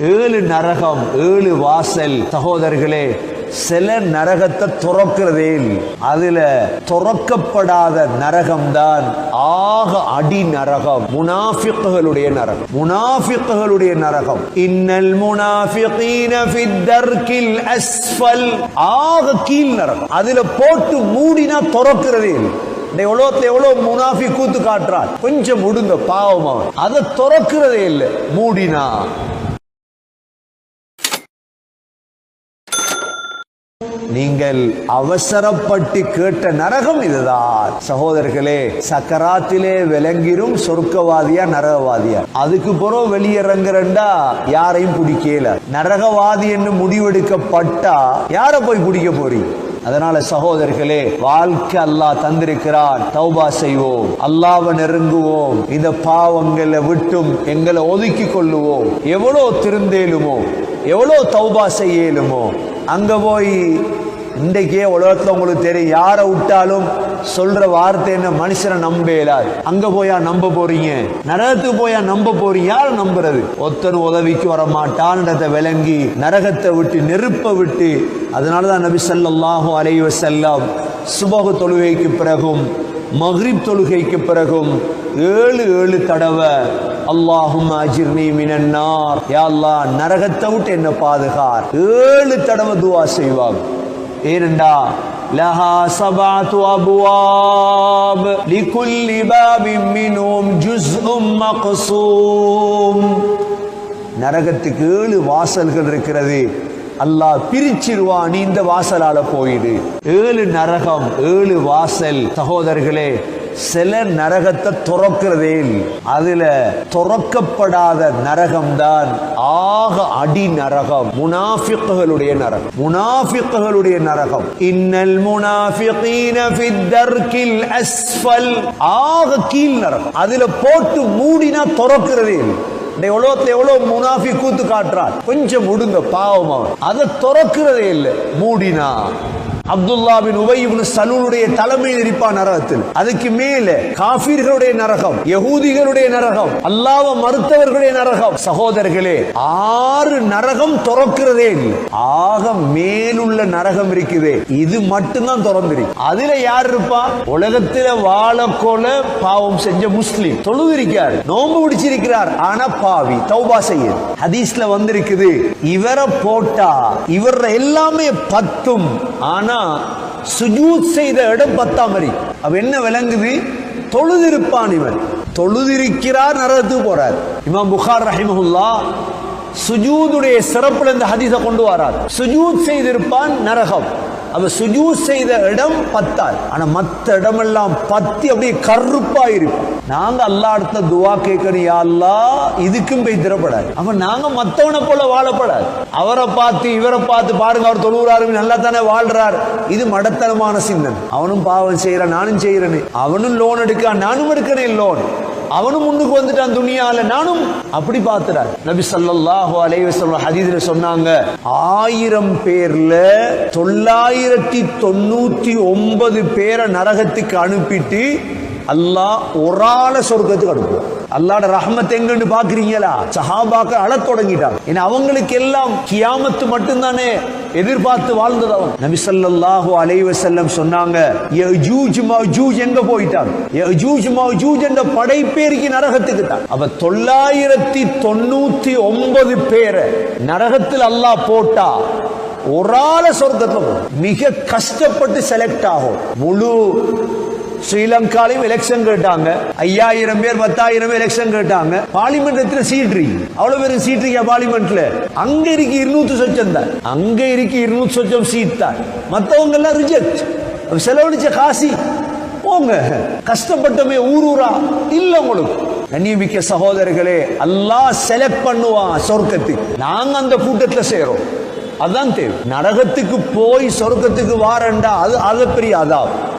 ஏழு நரகம் ஏழு வாசல். சகோதரர்களே சில நரகத்தை துறக்கிறதே அதுல துறக்கப்படாத நரகம்தான் ஆக அடி நரகம். முனாஃபிக்குகளுடைய நரகம். முனாஃபிக்குகளுடைய நரகம். இன்னல் முனாஃபிகீன ஃபித் அஸ்ஃபல். ஆக கீழ் நரகம். அதுல போட்டு மூடினா துறக்கிறதே இல்லை. எவ்வளோ எவ்வளவு முனாஃபி கூத்து காட்டுறான்? கொஞ்சம் முடுங்க பாவம். அவன் அதை துறக்கிறதே இல்லை. மூடினா. நீங்கள் அவசரப்பட்டு கேட்ட நரகம் இதுதான். சகோதரர்களே சக்கராத்திலே விளங்கிரும் சொர்க்கவாதியா நரகவாதியா? அதுக்கு பிறகு வெளியிறங்குறண்டா யாரையும் பிடிக்கல. நரகவாதி என்று முடிவெடுக்கப்பட்டா யார போய் பிடிக்க போறீங்க? அதனால சகோதரர்களே வாழ்க்கை அல்லாஹ் தந்திருக்கிறான். தௌபா செய்வோம். அல்லாவை நெருங்குவோம். இந்த பாவங்களை விட்டும் எங்களை ஒதுக்கி கொள்ளுவோம். எவ்வளோ திருந்தேலுமோ எவ்வளோ தௌபா செய்யலுமோ அங்க போய் இன்றைக்கே உலகத்தில் உங்களுக்கு தெரியும். யாரை விட்டாலும் சொல்ற வார்த்தை என்ன? மனுஷனை நம்பலாது அங்க போயா நம்ப போறீங்க? நரகத்துக்கு போயா நம்ப போறீங்க? யார் நம்புறது? ஒத்தன் உதவிக்கு வர மாட்டான்றதை விளங்கி நரகத்தை விட்டு நெருப்பை விட்டு அதனாலதான் நபி ஸல்லல்லாஹு அலைவ செல்லாம் சுபகு தொழுகைக்கு பிறகும் மஹ்ரிப் தொழுகைக்கு பிறகும் ஏழு ஏழு தடவை அல்லாஹும் அஜிர்னி மினன்னார் யா அல்லாஹ் நரகத்தை விட்டு என்ன பாதுகார். ஏழு தடவை துவா செய்வாங்க. ஏனெண்டா லஹா சபாத்து அபுவாப் லிகுல்லி பாபின் மின்ஹும் ஜுஸ்உம் மக்சூம். நரகத்துக்கு ஏழு வாசல்கள் இருக்கிறது. அல்லாஹ் பிரிச்சிருவா நீ இந்த வாசலால போயிடு. ஏழு நரகம் ஏழு வாசல். சகோதரர்களே சில நரகத்தை துறக்கிறதே அதுல துறக்கப்படாத நரகம்தான் ஆக அடி நரகம் முனாஃபிக்குகளுடைய நரகம். முனாஃபிக்குகளுடைய நரகம். இன்னல் முனாஃபிகீன ஃபித் தர்கில் அஸ்ஃபல். ஆக கீழ் நரகம். அதுல போட்டு மூடினா துறக்கிறதே இல்லை. இந்த எவ்வளவு முனாஃபி கூத்து காட்டுறான்? கொஞ்சம் முடுங்க பாவம் அவன். அதை துறக்கிறதே இல்லை. மூடினா. அப்துல்லா பின் உபை இப்னு சலூலுடைய தலைமையில் இருப்பான் நரகத்தில். அதுக்கு மேல காபீர்களுடைய நரகம் யகூதிகளுடைய நரகம் அல்லாவ மறுத்தவர்களுடைய நரகம். சகோதரர்களே ஆறு நரகம் திறக்கிறதே ஆக மேலுள்ள நரகம் இருக்குது. இது மட்டும்தான் திறந்திருக்கு. அதுல யார் இருப்பா? உலகத்துல வாழக்கோல பாவம் செஞ்ச முஸ்லிம். தொழுதிருக்கார் நோம்பு பிடிச்சிருக்கிறார் ஆனா பாவி தௌபா செய்ய ஹதீஸ்ல வந்திருக்குது இவரை போட்டா இவர எல்லாமே பத்தும் ஆனா சுஜூத் செய்த இடம் பத்தாமரி அவ என்ன விளங்குது? தொழுதிருப்பான் இவன். தொழுதிருக்கிறார் நரகத்துக்கு போறார். இமாம் புகார் ரஹிமஹுல்லா சுஜூதுடைய சிறப்புல இந்த ஹதீஸை கொண்டு வரார். சுஜூத் செய்திருப்பான் நரகம். அவ சுஜூஸ் செய்த இடம் பத்தாள் ஆனா மத்த இடமெல்லாம் பத்தி அப்படியே கருப்பா இருக்கும் நாங்க அல்லா அடுத்த துவா கேட்கணும் யா இதுக்கும் போய் திறப்படாது அவன் நாங்க மத்தவனை போல வாழப்படாது. அவரை பார்த்து இவரை பார்த்து பாருங்க அவர் தொழுகிறாரு நல்லா தானே வாழ்றார். இது மடத்தனமான சிந்தனை. அவனும் பாவம் செய்யறான் நானும் செய்யறேன் அவனும் லோன் எடுக்கான் நானும் எடுக்கிறேன் லோன் அவனும் முன்னுக்கு வந்துட்டான் துணியால நானும் அப்படி பார்த்துறார். நபி ஸல்லல்லாஹு அலைவசம் ஹதீதுல சொன்னாங்க ஆயிரம் பேர்ல தொள்ளாயிரத்தி தொண்ணூத்தி ஒன்பது பேரை நரகத்துக்கு அனுப்பிட்டு அல்லாஹ் ஒரு ஆளை சொர்க்கத்துக்கு அனுப்புவான். அல்லாட ரஹ்மத் எங்கன்னு பாக்குறீங்களா சஹாபாக்க அழத் தொடங்கிட்டாங்க. ஏன்னா அவங்களுக்கு எல்லாம் கியாமத்து மட்டும்தானே எதிர்பார்த்து வாழ்ந்தது அவன் நபி ஸல்லல்லாஹு அலைஹி வஸல்லம் சொன்னாங்க யஜூஜ் மஜூஜ் எங்க போயிட்டாங்க. யஜூஜ் மஜூஜ் என்ற படைப்பேருக்கு நரகத்துக்கு தான் அப்ப தொள்ளாயிரத்தி தொண்ணூத்தி ஒன்பது பேரை நரகத்தில் அல்லாஹ் போட்டா ஒரு ஆள சொர்க்கத்துல மிக கஷ்டப்பட்டு செலக்ட் ஆகும். முழு ஸ்ரீலங்காலையும் எலெக்ஷன் கேட்டாங்க. ஐயாயிரம் பேர் பத்தாயிரம் பேர் எலெக்ஷன் கேட்டாங்க. பார்லிமெண்ட்ல சீட்ரி அவ்வளவு பேர் சீட் இருக்கா பார்லிமெண்ட்ல அங்க இருக்கு இருநூத்தி சொச்சம் தான். அங்க இருக்கு இருநூத்தி சொச்சம் சீட் தான். மத்தவங்க எல்லாம் ரிஜெக்ட் செலவழிச்ச காசி. போங்க. கஷ்டப்பட்டமே ஊர் ஊரா. இல்ல உங்களுக்கு. கண்ணியமிக்க சகோதரர்களே அல்லாஹ் செலக்ட் பண்ணுவான் சொர்க்கத்துக்கு. நாங்க அந்த கூட்டத்துல சேரோம். அதான் தேவை. நரகத்துக்கு போய் சொர்க்கத்துக்கு வாரண்டா அது அது பெரிய அதாவது